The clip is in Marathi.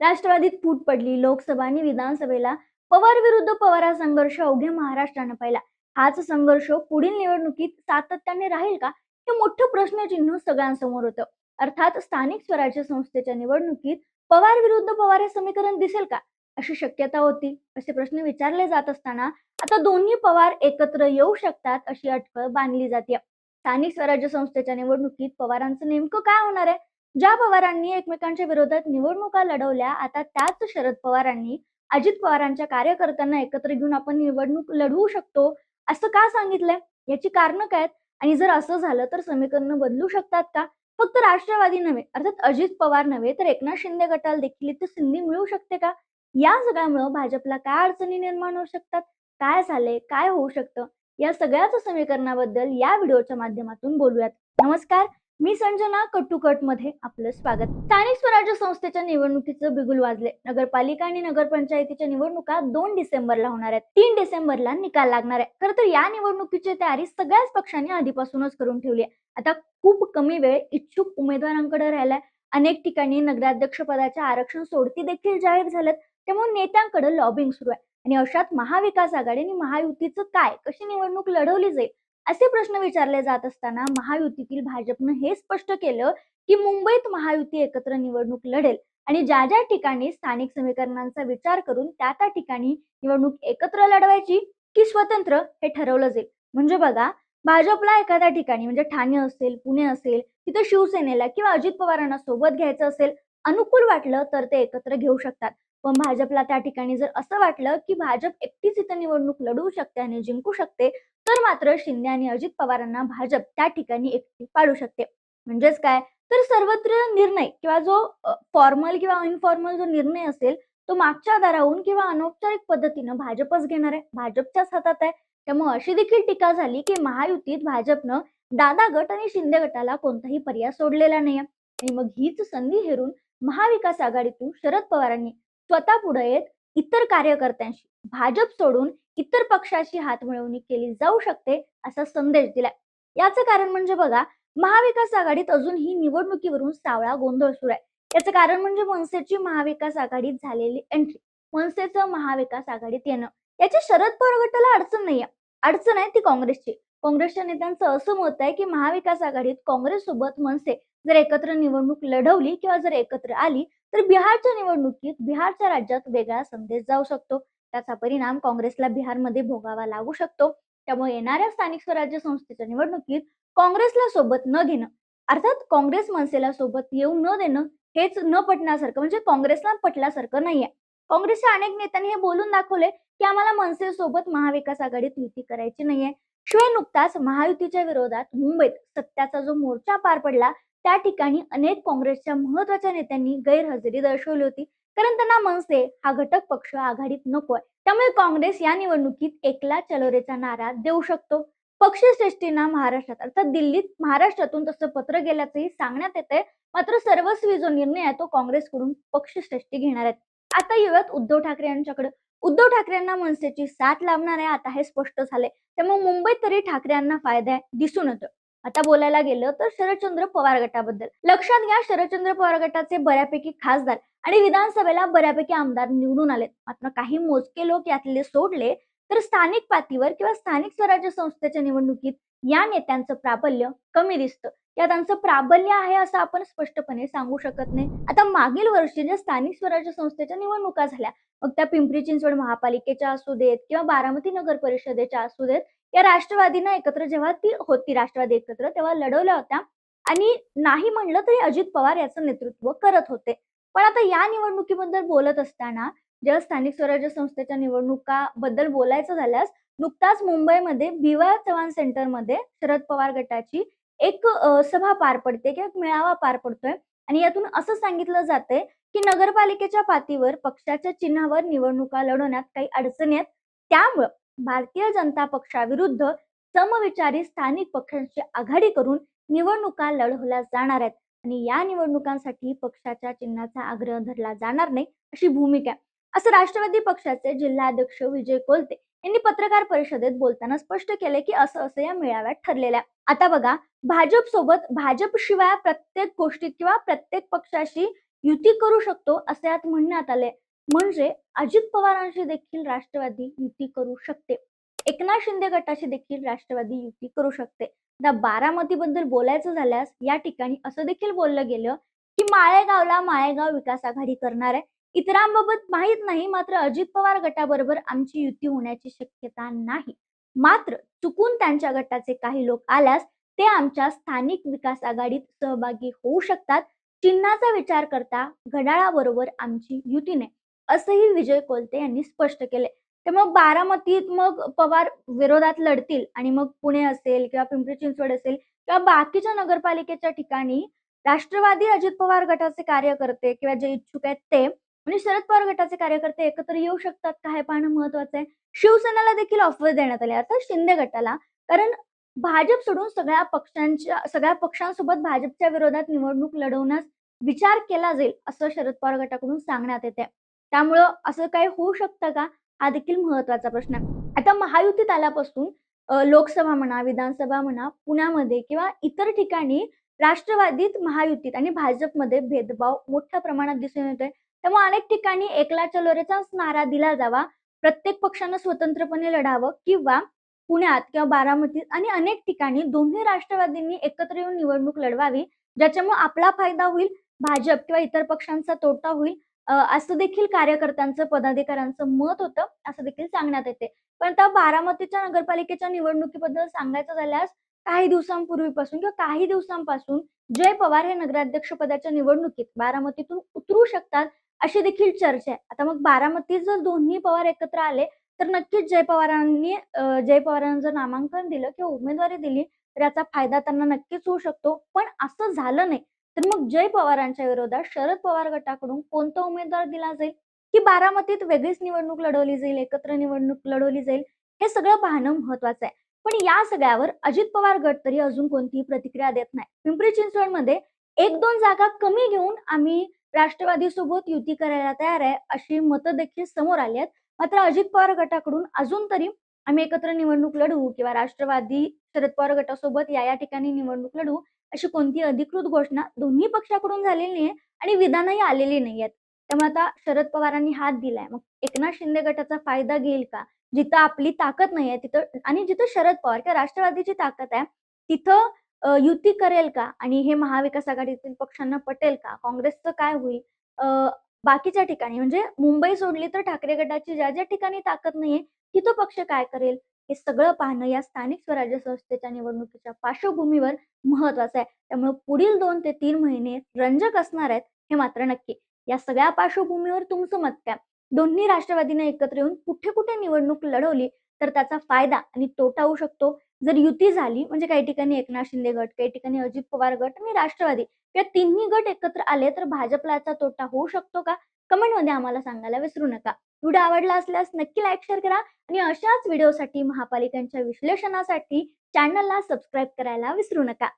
राष्ट्रवादीत फूट पडली. लोकसभा आणि विधानसभेला पवार विरुद्ध पवारा संघर्ष अवघ्या महाराष्ट्रानं पाहिला. हाच संघर्ष पुढील निवडणुकीत सातत्याने राहील का? हे मोठं प्रश्नचिन्ह सगळ्यांसमोर होतं. अर्थात स्थानिक स्वराज्य संस्थेच्या निवडणुकीत पवार विरुद्ध पवार हे समीकरण दिसेल का? अशी शक्यता होती. असे प्रश्न विचारले जात असताना आता दोन्ही पवार एकत्र येऊ शकतात अशी अटकळ बांधली जाते स्थानिक स्वराज्य संस्थेच्या निवडणुकीत पवारांचं नेमकं काय होणार आहे? ज्या पवारांनी एकमेकांच्या विरोधात निवडणुका लढवल्या आता त्याच शरद पवारांनी अजित पवारांच्या कार्यकर्त्यांना एकत्र घेऊन आपण निवडणूक लढवू शकतो असं का सांगितलंय? याची कारणं काय आहेत? आणि जर असं झालं तर समीकरणं बदलू शकतात का? फक्त राष्ट्रवादी नव्हे अर्थात अजित पवार नव्हे तर एकनाथ शिंदे गटाला देखील इथे संधी मिळू शकते का? या सगळ्यामुळं भाजपला काय अडचणी निर्माण होऊ शकतात? काय झाले काय होऊ शकतं? या सगळ्याच समीकरणाबद्दल या व्हिडिओच्या माध्यमातून बोलूयात. नमस्कार मी संजना कट्टुकटमध्ये आपलं स्वागत. स्थानिक स्वराज्य संस्थेच्या निवडणुकीचं बिगुल वाजले. नगरपालिका आणि नगरपंचायतीच्या निवडणुका दोन डिसेंबरला होणार आहेत. तीन डिसेंबरला निकाल लागणार आहे. खरं तर या निवडणुकीची तयारी सगळ्याच पक्षांनी आधीपासूनच करून ठेवली आहे. आता खूप कमी वेळ इच्छुक उमेदवारांकडे राहिलाय. अनेक ठिकाणी नगराध्यक्ष पदाच्या आरक्षण सोडती देखील जाहीर झाल्यात. त्यामुळे नेत्यांकडे लॉबिंग सुरू आहे. आणि अशात महाविकास आघाडी आणि महायुतीचं काय कशी निवडणूक लढवली जाईल असे प्रश्न विचारले जात असताना महायुतीतील भाजपनं हे स्पष्ट केलं की मुंबईत महायुती एकत्र निवडणूक लढेल आणि ज्या ज्या ठिकाणी स्थानिक समीकरणांचा विचार करून त्या त्या ठिकाणी निवडणूक एकत्र लढवायची की स्वतंत्र हे ठरवलं जाईल. म्हणजे बघा भाजपला एखाद्या ठिकाणी म्हणजे ठाणे असेल पुणे असेल तिथे शिवसेनेला किंवा अजित पवारांना सोबत घ्यायचं असेल अनुकूल वाटलं तर ते एकत्र घेऊ शकतात. पण भाजपला त्या ठिकाणी जर असं वाटलं की भाजप एकटीच इथं निवडणूक लढवू शकते आणि जिंकू शकते तर मात्र शिंदे आणि अजित पवारांना भाजप त्या ठिकाणी एकटी पाडू शकते. म्हणजेच काय? तर सर्वत्र निर्णय किंवा जो फॉर्मल किंवा इनफॉर्मल जो निर्णय असेल तो मागच्या दाराहून किंवा अनौपचारिक पद्धतीनं भाजपच घेणार आहे. भाजपच्याच हातात आहे. त्यामुळे अशी देखील टीका झाली की महायुतीत भाजपनं दादा गट आणि शिंदे गटाला कोणताही पर्याय सोडलेला नाही आणि मग हीच संधी हेरून महाविकास आघाडीतून शरद पवारांनी स्वतः पुढे येत इतर कार्यकर्त्यांशी भाजप सोडून इतर पक्षाची हातमिळवणी केली जाऊ शकते असा संदेश दिलाय. याचं कारण म्हणजे बघा महाविकास आघाडीत अजूनही निवडणुकीवरून सावळा गोंधळ सुरू आहे. याचं कारण म्हणजे मनसेची महाविकास आघाडीत झालेली एंट्री मनसेचं महाविकास आघाडीत येणं. याची शरद पवार गटाला अडचण नाहीये. अडचण आहे ती काँग्रेसची. काँग्रेसच्या नेत्यांचं असं मत आहे की महाविकास आघाडीत काँग्रेस सोबत मनसे जर एकत्र निवडणूक लढवली किंवा जर एकत्र आली तर बिहारच्या निवडणुकीत बिहारच्या राज्यात वेगळा संदेश जाऊ शकतो. त्याचा परिणाम काँग्रेसला बिहारमध्ये भोगावा लागू शकतो. त्यामुळे येणाऱ्या स्थानिक स्वराज्य संस्थेच्या निवडणुकीत काँग्रेसला सोबत न घेणं अर्थात काँग्रेस मनसेला सोबत येऊ न देणं हेच न पटण्यासारखं म्हणजे काँग्रेसला पटल्यासारखं नाहीये. काँग्रेसच्या अनेक नेत्यांनी हे बोलून दाखवले की आम्हाला मनसे सोबत महाविकास आघाडीत युती करायची नाहीये. शिवाय नुकताच महायुतीच्या विरोधात मुंबईत सत्याचा जो मोर्चा पार पडला त्या ठिकाणी अनेक काँग्रेसच्या महत्त्वाच्या नेत्यांनी गैरहजेरी दर्शवली होती. कारण त्यांना मनसे हा घटक पक्ष आघाडीत नकोय त्यामुळे काँग्रेस या निवडणुकीत एकला चलोरेचा नारा देऊ शकतो. पक्षश्रेष्ठींना महाराष्ट्रात अर्थात दिल्लीत महाराष्ट्रातून तसं पत्र गेल्याचंही सांगण्यात येते मात्र सर्वस्वी जो निर्णय आहे तो काँग्रेसकडून पक्षश्रेष्ठी घेणार आहेत. आता येऊयात उद्धव ठाकरे यांच्याकडे. उद्धव ठाकरेंना मनसेची साथ लाभणार आहे आता हे स्पष्ट झाले. त्यामुळे मुंबईत तरी ठाकरेंना फायदा आहे दिसून येतो. आता बोलायला गेलं तर शरदचंद्र पवार गटाबद्दल. लक्षात घ्या शरदचंद्र पवार गटाचे बऱ्यापैकी खासदार आणि विधानसभेला बऱ्यापैकी आमदार निवडून आलेत. मात्र काही मोजके लोक यातले सोडले तर स्थानिक पातळीवर किंवा स्थानिक स्वराज्य संस्थेच्या निवडणुकीत या नेत्यांचं प्राबल्य कमी दिसतं. या त्यांचं प्राबल्य आहे असं आपण स्पष्टपणे सांगू शकत नाही. आता मागील वर्षी ज्या स्थानिक स्वराज्य संस्थेच्या निवडणुका झाल्या मग त्या पिंपरी चिंचवड महापालिकेच्या असू देत किंवा बारामती नगर परिषदेच्या असू देत या राष्ट्रवादीनं एकत्र जेव्हा ती होती राष्ट्रवादी एकत्र तेव्हा लढवल्या होत्या. आणि नाही म्हणलं तरी अजित पवार याचं नेतृत्व करत होते. पण आता या निवडणुकीबद्दल बोलत असताना जेव्हा स्थानिक स्वराज्य संस्थेच्या निवडणुका बद्दल बोलायचं झाल्यास नुकताच मुंबईमध्ये भिवा चव्हाण सेंटरमध्ये शरद पवार गटाची एक सभा पार पडते किंवा एक मेळावा पार पडतोय. आणि यातून असं सांगितलं जातंय की नगरपालिकेच्या पातळीवर पक्षाच्या चिन्हावर निवडणुका लढवण्यात काही अडचणी आहेत. त्यामुळं भारतीय जनता पक्षाविरुद्ध समविचारी स्थानिक पक्षांची आघाडी करून निवडणुका लढवल्या जाणार आहेत. आणि या निवडणुकांसाठी पक्षाच्या चिन्हाचा आग्रह धरला जाणार नाही अशी भूमिका असं राष्ट्रवादी पक्षाचे जिल्हाध्यक्ष विजय कोलते यांनी पत्रकार परिषदेत बोलताना स्पष्ट केले की असं असं या मेळाव्यात ठरलेल्या आता बघा भाजप सोबत भाजप शिवाय प्रत्येक गोष्टीत किंवा प्रत्येक पक्षाशी युती करू शकतो असे यात म्हणण्यात आले. म्हणजे अजित पवारांशी देखील राष्ट्रवादी युती करू शकते. एकनाथ शिंदे गटाशी देखील राष्ट्रवादी युती करू शकते. आता बारामतीबद्दल बोलायचं झाल्यास या ठिकाणी असं देखील बोललं गेलं की माळेगावला माळेगाव विकास आघाडी करणार आहे. इतरांबाबत माहीत नाही मात्र अजित पवार गटाबरोबर आमची युती होण्याची शक्यता नाही. मात्र चुकून त्यांच्या गटाचे काही लोक आल्यास ते आमच्या स्थानिक विकास आघाडीत सहभागी होऊ शकतात. चिन्हाचा विचार करता घड्याळाबरोबर आमची युती नाही असंही विजय कोलते यांनी स्पष्ट केले. तर मग बारामतीत मग पवार विरोधात लढतील आणि मग पुणे असेल किंवा पिंपरी चिंचवड असेल किंवा बाकीच्या नगरपालिकेच्या ठिकाणी राष्ट्रवादी अजित पवार गटाचे कार्यकर्ते किंवा जे इच्छुक आहेत ते म्हणजे शरद पवार गटाचे कार्यकर्ते एकत्र येऊ शकतात का हे पाहणं महत्वाचं आहे. शिवसेनेला देखील ऑफर देण्यात आली. अर्थात शिंदे गटाला. कारण भाजप सोडून सगळ्या पक्षांच्या सगळ्या पक्षांसोबत भाजपच्या विरोधात निवडणूक लढवण्यास विचार केला जाईल असं शरद पवार गटाकडून सांगण्यात येते त्यामुळं असं काही होऊ शकतं का? हा देखील महत्त्वाचा प्रश्न. आहे आता महायुतीत आल्यापासून लोकसभा म्हणा विधानसभा म्हणा पुण्यामध्ये किंवा इतर ठिकाणी राष्ट्रवादीत महायुतीत आणि भाजपमध्ये भेदभाव मोठ्या प्रमाणात दिसून येतोय. त्यामुळे अनेक ठिकाणी एकला चलोरेचाच नारा दिला जावा. प्रत्येक पक्षानं स्वतंत्रपणे लढावं किंवा पुण्यात किंवा बारामतीत आणि अनेक ठिकाणी दोन्ही राष्ट्रवादींनी एकत्र येऊन निवडणूक लढवावी ज्याच्यामुळे आपला फायदा होईल भाजप किंवा इतर पक्षांचा तोटा होईल असं देखील कार्यकर्त्यांचं पदाधिकाऱ्यांचं मत होतं असं देखील सांगण्यात येते. पण आता बारामतीच्या नगरपालिकेच्या निवडणुकीबद्दल सांगायचं झाल्यास काही दिवसांपूर्वीपासून किंवा काही दिवसांपासून जय पवार हे नगराध्यक्ष पदाच्या निवडणुकीत बारामतीतून उतरू शकतात अशी देखील चर्चा आहे. आता मग बारामतीत जर दोन्ही पवार एकत्र आले तर नक्कीच जय पवारांनी जय पवारांना जर नामांकन दिलं किंवा उमेदवारी दिली तर याचा फायदा त्यांना नक्कीच होऊ शकतो. पण असं झालं नाही तर मग जय पवारांच्या विरोधात शरद पवार गटाकडून कोणता उमेदवार दिला जाईल? की बारामतीत वेगळीच निवडणूक लढवली जाईल एकत्र निवडणूक लढवली जाईल? हे सगळं पाहणं महत्वाचं आहे. पण या सगळ्यावर अजित पवार गट तरी अजून कोणतीही प्रतिक्रिया देत नाही. पिंपरी चिंचवडमध्ये एक दोन जागा कमी घेऊन आम्ही राष्ट्रवादी सोबत युती करायला तयार आहे अशी मतं देखील समोर आली आहेत. मात्र अजित पवार गटाकडून अजून तरी आम्ही एकत्र निवडणूक लढवू किंवा राष्ट्रवादी शरद पवार गटासोबत या या ठिकाणी निवडणूक लढवू अशी कोणती अधिकृत घोषणा दोन्ही पक्षाकडून झालेली नाही आणि विधानही आलेली नाही आहेत. त्यामुळे आता शरद पवारांनी हात दिलाय. मग एकनाथ शिंदे गटाचा फायदा घेईल का? जिथं आपली ताकद नाही आहे तिथं आणि जिथं शरद पवार किंवा राष्ट्रवादीची ताकद आहे तिथं युती करेल का? आणि हे महाविकास आघाडीतील पक्षांना पटेल का? काँग्रेसचं काय होईल? अ, बाकीच्या ठिकाणी म्हणजे मुंबई सोडली तर ठाकरे गटाची ज्या ज्या ठिकाणी ताकद नाहीये तिथं पक्ष काय करेल? हे सगळं पाहणं या स्थानिक स्वराज्य संस्थेच्या निवडणुकीच्या पार्श्वभूमीवर महत्वाचं आहे. त्यामुळे पुढील दोन ते तीन महिने रंजक असणार आहेत हे मात्र नक्की. या सगळ्या पार्श्वभूमीवर तुमचं मत काय? दोन्ही राष्ट्रवादीने एकत्र येऊन कुठे कुठे निवडणूक लढवली तर त्याचा फायदा आणि तोटा होऊ शकतो? जर युती झाली म्हणजे काही ठिकाणी एकनाथ शिंदे गट काही ठिकाणी अजित पवार गट आणि राष्ट्रवादी या तिन्ही गट एकत्र आले तर भाजपला तोटा होऊ शकतो का? कमेंटमध्ये आम्हाला सांगायला विसरू नका. व्हिडिओ आवडला असल्यास नक्की लाईक शेअर करा आणि अशाच व्हिडिओसाठी महापालिकांच्या विश्लेषणासाठी चॅनलला सबस्क्राईब करायला विसरू नका.